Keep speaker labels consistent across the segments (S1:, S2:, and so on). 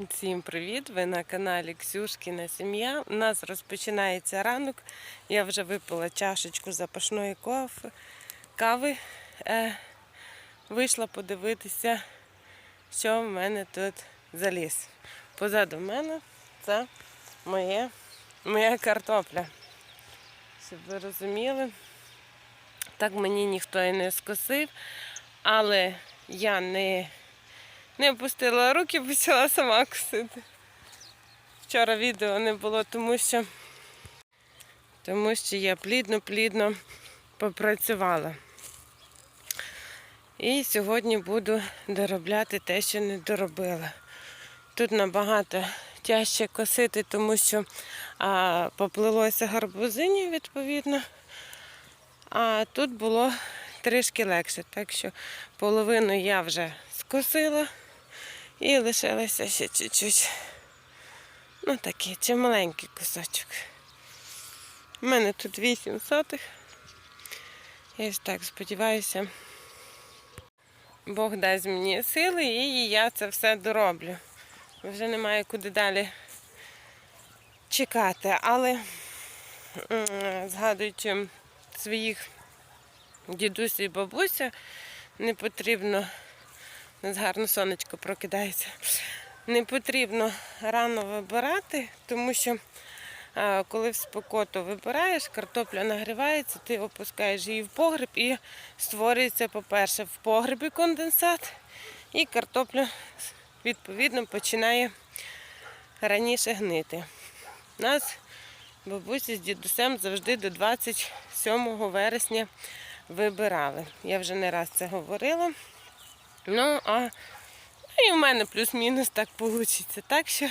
S1: Всім привіт! Ви на каналі Ксюшкіна Сім'я. У нас розпочинається ранок. Я вже випила чашечку запашної кави. Е, вийшла подивитися, що в мене тут за ліс. Позаду мене це моє, моя картопля. Щоб ви розуміли, так мені ніхто і не скосив, але я не не опустила руки, почала сама косити. Вчора відео не було, тому що, тому що я плідно-плідно попрацювала. І сьогодні буду доробляти те, що не доробила. Тут набагато тяжче косити, тому що а, поплилося гарбузині, відповідно. А тут було трішки легше. Так що половину я вже скосила. І лишилося ще чуть-чуть. Ну такий, чи маленький кусочок. У мене тут 8 сотих. Я ж так сподіваюся, Бог дасть мені сили і я це все дороблю. Вже немає куди далі чекати. Але згадуючи своїх дідуся і бабуся, не потрібно у нас гарно сонечко прокидається. Не потрібно рано вибирати, тому що коли в спекоту вибираєш, картопля нагрівається, ти опускаєш її в погреб і створюється, по-перше, в погребі конденсат, і картопля відповідно починає раніше гнити. У нас бабусі з дідусем завжди до 27 вересня вибирали. Я вже не раз це говорила. Ну, а і в мене плюс-мінус так вийде. Так що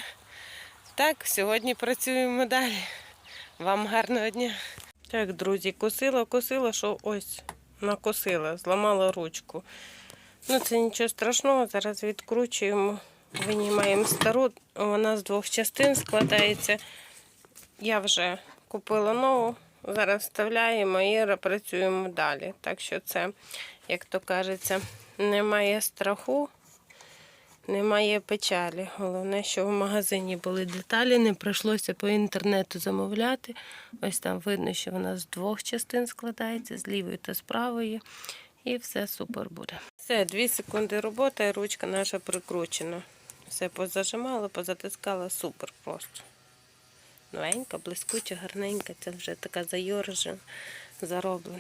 S1: так, сьогодні працюємо далі. Вам гарного дня. Так, друзі, косила, косила, що ось накосила, зламала ручку. Ну, це нічого страшного, зараз відкручуємо, винімаємо стару, вона з двох частин складається. Я вже купила нову, зараз вставляємо і працюємо далі. Так що це, як то кажеться, немає страху, немає печалі. Головне, що в магазині були деталі, не прийшлося по інтернету замовляти. Ось там видно, що вона з двох частин складається, з лівої та з правої. І все супер буде. Все, 2 секунди роботи, і ручка наша прикручена. Все позажимала, позатискала, супер просто. Новенька, блискуча, гарненька, це вже така зайоржена, зароблена.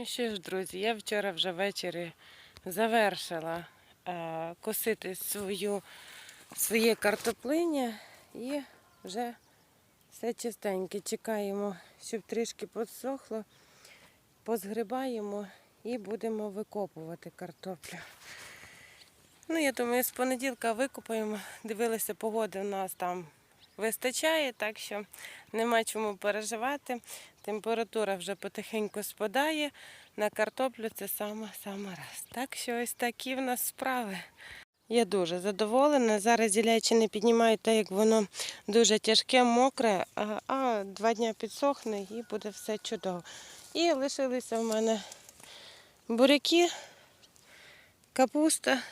S1: Ну що ж, друзі, я вчора вже ввечері завершила е, косити свою, своє картоплиння і вже все чистеньке. Чекаємо, щоб трішки підсохло, позгрибаємо і будемо викопувати картоплю. Ну, я думаю, з понеділка викопаємо. Дивилися, погоди у нас там вистачає, так що нема чому переживати. Температура вже потихеньку спадає. На картоплю це саме саме раз. Так що ось такі в нас справи. Я дуже задоволена. Зараз зілячі не піднімаю, так як воно дуже тяжке, мокре, а два дні підсохне і буде все чудово. І лишилися в мене буряки, капуста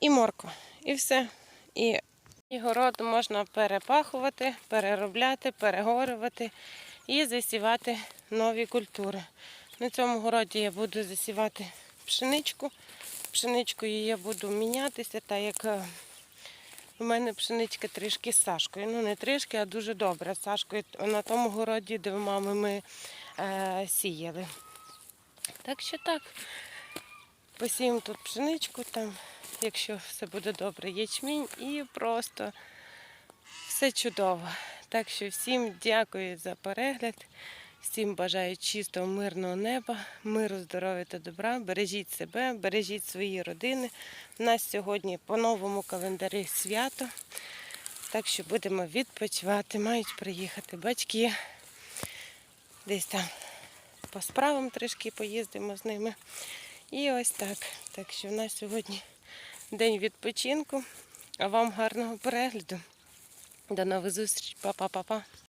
S1: і морква. І все. І, і город можна перепахувати, переробляти, перегорювати і засівати нові культури. На цьому городі я буду засівати пшеничку. Пшеничкою я буду мінятися, так як е, у мене пшеничка трішки з Сашкою. Ну, не трішки, а дуже добре. З Сашкою на тому городі, де мами ми е, сіяли. Так що так. Посіємо тут пшеничку, там, якщо все буде добре, ячмінь і просто все чудово. Так що всім дякую за перегляд. Всім бажаю чистого, мирного неба, миру, здоров'я та добра. Бережіть себе, бережіть свої родини. У нас сьогодні по новому календарі свято. Так що будемо відпочивати. Мають приїхати батьки. Десь там по справам трішки поїздимо з ними. І ось так. Так що в нас сьогодні день відпочинку. А вам гарного перегляду. До нових зустріч. Па-па-па-па.